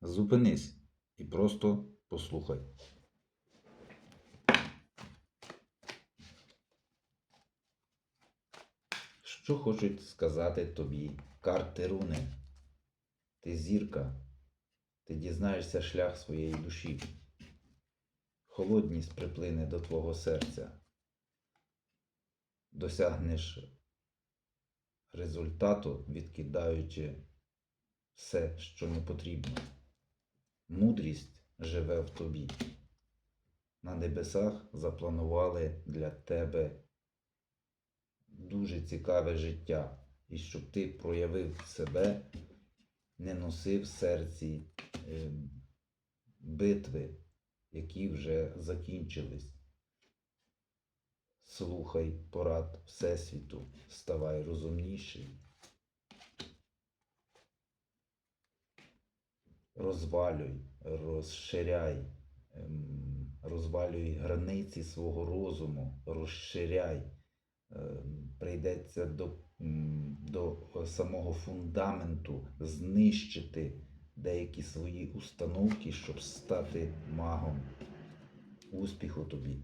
Зупинись і просто послухай. Що хочуть сказати тобі карти руни? Ти зірка, ти дізнаєшся шлях своєї душі. Холодність приплине до твого серця. Досягнеш результату, відкидаючи все, що не потрібно. Мудрість живе в тобі. На небесах запланували для тебе дуже цікаве життя, і щоб ти проявив себе, не носив в серці е, битви, які вже закінчились. Слухай порад Всесвіту, ставай розумніший. Розвалюй, розширяй, ем, розвалюй границі свого розуму, розширяй. Ем, Прийдеться до, до самого фундаменту знищити деякі свої установки, щоб стати магом. Успіху тобі!